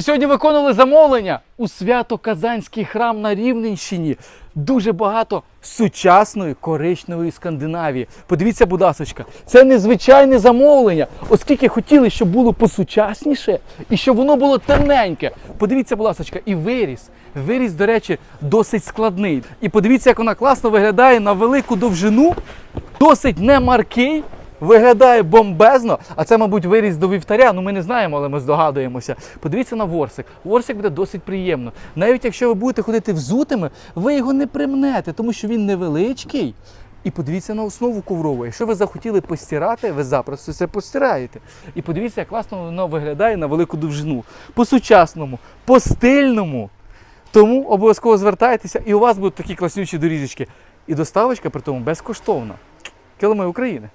Сьогодні виконували замовлення у свято-казанський храм на Рівненщині. Дуже багато сучасної коричневої Скандинавії. Подивіться, будь ласка, це незвичайне замовлення, оскільки хотіли, щоб було посучасніше і щоб воно було темненьке. Подивіться, будь ласка, і виріс. Виріс, до речі, досить складний. І подивіться, як вона класно виглядає на велику довжину, досить немаркий. Виглядає бомбезно, а це, мабуть, виріс до вівтаря. Ну ми не знаємо, але ми здогадуємося. Подивіться на ворсик. Ворсик буде досить приємно. Навіть якщо ви будете ходити взутими, ви його не примнете, тому що він невеличкий. І подивіться на основу коврову. Якщо ви захотіли постирати, ви запросто це постираєте. І подивіться, як класно воно виглядає на велику довжину. По-сучасному, по стильному. Тому обов'язково звертайтеся, і у вас будуть такі класнючі доріжечки. І доставочка при тому безкоштовна. Килими України.